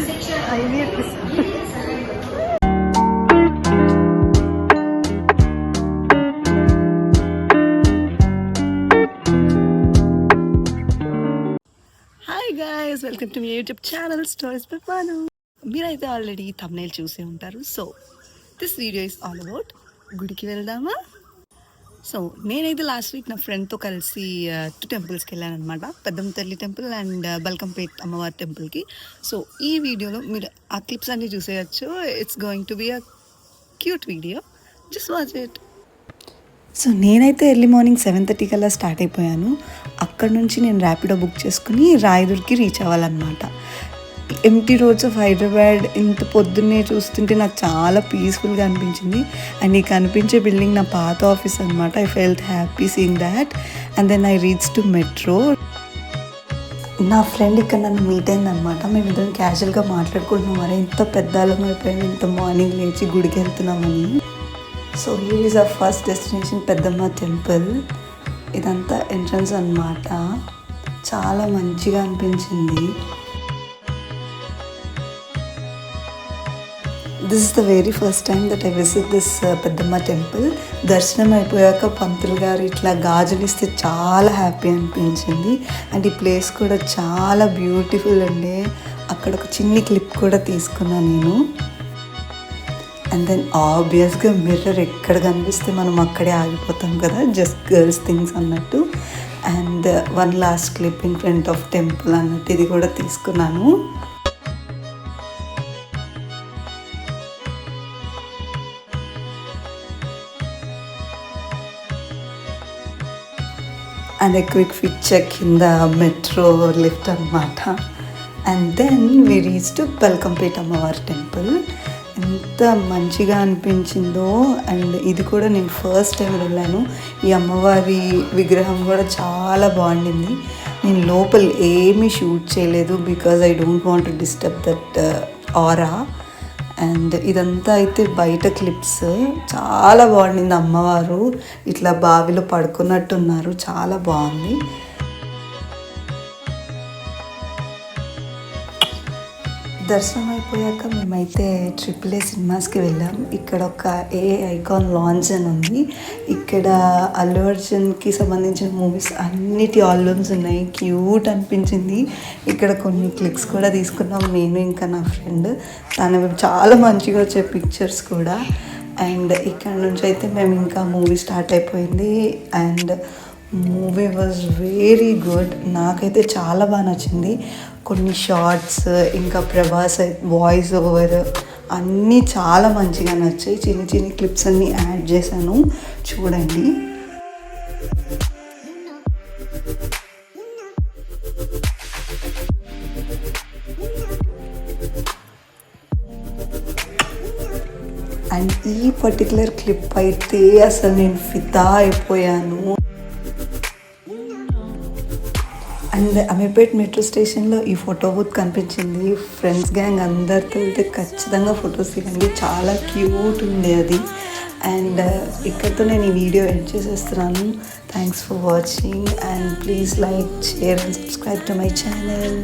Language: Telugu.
IV hi guys welcome to మీ యూట్యూబ్ ఛానల్ స్టోరీస్ పెప్పాను మీరైతే ఆల్రెడీ తమ్నేల్ చూసే ఉంటారు so this video is all about గుడికి వెళ్దామా? సో నేనైతే లాస్ట్ వీక్ నా ఫ్రెండ్తో కలిసి టూ టెంపుల్స్కి వెళ్ళాను అనమాట పెద్దమ్మ తల్లి టెంపుల్ అండ్ బల్కంపేట్ అమ్మవారి టెంపుల్కి సో ఈ వీడియోలో మీరు ఆ క్లిప్స్ అన్ని చూసేయచ్చు. It's going to be a cute video just watch it so నేనైతే ఎర్లీ మార్నింగ్ సెవెన్ థర్టీ కల్లా స్టార్ట్ అయిపోయాను. అక్కడ నుంచి నేను ర్యాపిడో బుక్ చేసుకుని రాయదుర్కి రీచ్ అవ్వాలన్నమాట. ఎంటీ రోడ్స్ ఆఫ్ హైదరాబాద్ ఇంత పొద్దున్నే చూస్తుంటే నాకు చాలా పీస్ఫుల్గా అనిపించింది. అండ్ ఈ కనిపించే బిల్డింగ్ నా పాత ఆఫీస్ అనమాట I felt happy seeing that and then I reach to metro నా ఫ్రెండ్ ఇక్కడ నన్ను మీట్ అయిందనమాట మేము ఇద్దరం క్యాజువల్గా మాట్లాడుకుంటున్నాం. మరి ఇంత పెద్దాలం ఇంత మార్నింగ్ లేచి గుడికి వెళ్తున్నామని. So here is a first destination Peddamma temple ఇదంతా ఎంట్రన్స్ అన్నమాట. చాలా మంచిగా అనిపించింది. This is the very first time that I visit this Peddamma temple దర్శనం అయిపోయాక పంతులు గారు ఇట్లా గాజులు ఇస్తే చాలా హ్యాపీ అనిపించింది. అండ్ ఈ ప్లేస్ కూడా చాలా బ్యూటిఫుల్ ఉండే అక్కడ ఒక చిన్ని క్లిప్ కూడా తీసుకున్నాను నేను. అండ్ దెన్ ఆబ్వియస్గా మిర్రర్ ఎక్కడ కనిపిస్తే మనం అక్కడే ఆగిపోతాం కదా. జస్ట్ గర్ల్స్ థింగ్స్ అన్నట్టు. And one last clip in front of temple అన్నట్టు ఇది కూడా తీసుకున్నాను. అండ్ క్విక్ పిక్చర్ కింద మెట్రో లిఫ్ట్ అనమాట and then we reach to Balkampet అమ్మవారి టెంపుల్ ఎంత మంచిగా అనిపించిందో అండ్ ఇది కూడా నేను ఫస్ట్ టైం వెళ్ళాను. ఈ అమ్మవారి విగ్రహం కూడా చాలా బాగుండింది. నేను లోపల ఏమీ షూట్ చేయలేదు because I don't want to disturb that aura and ఇదంతా అయితే బయట క్లిప్స్. చాలా బాగుండింది అమ్మవారు. ఇట్లా బావిలో పడుకున్నట్టున్నారు. చాలా బాగుంది. దర్శనం అయిపోయాక మేమైతే ట్రిపుల్ ఏ సినిమాస్కి వెళ్ళాం. ఇక్కడ ఒక ఏ ఐకాన్ లాంచ్ అని ఉంది. ఇక్కడ అల్లు అర్జున్కి సంబంధించిన మూవీస్ అన్నిటి ఆల్బమ్స్ ఉన్నాయి. క్యూట్ అనిపించింది. ఇక్కడ కొన్ని క్లిక్స్ కూడా తీసుకున్నాం. నేను ఇంకా నా ఫ్రెండ్. తను చాలా మంచిగా వచ్చే పిక్చర్స్ కూడా. అండ్ ఇక్కడ నుంచి అయితే మేము ఇంకా మూవీ స్టార్ట్ అయిపోయింది. And movie was very good నాకైతే చాలా బాగా నచ్చింది. కొన్ని షార్ట్స్ ఇంకా ప్రభాస్ వాయిస్ ఓవర్ అన్నీ చాలా మంచిగా నచ్చాయి. చిన్న చిన్న క్లిప్స్ అన్నీ యాడ్ చేశాను. చూడండి. అండ్ ఈ పర్టికులర్ క్లిప్ అయితే అసలు నేను ఫిదా అయిపోయాను. అండ్ అమీర్పేట్ మెట్రో స్టేషన్లో ఈ ఫోటో బూత్ కనిపించింది. ఫ్రెండ్స్ గ్యాంగ్ అందరితో వెళ్తే ఖచ్చితంగా ఫొటోస్ దిగండి చాలా క్యూట్ ఉంది అది. అండ్ uh, ఇక్కడితో నేను ఈ వీడియో ఎండ్ చేసేస్తున్నాను. Thanks for watching and please like share and subscribe to my channel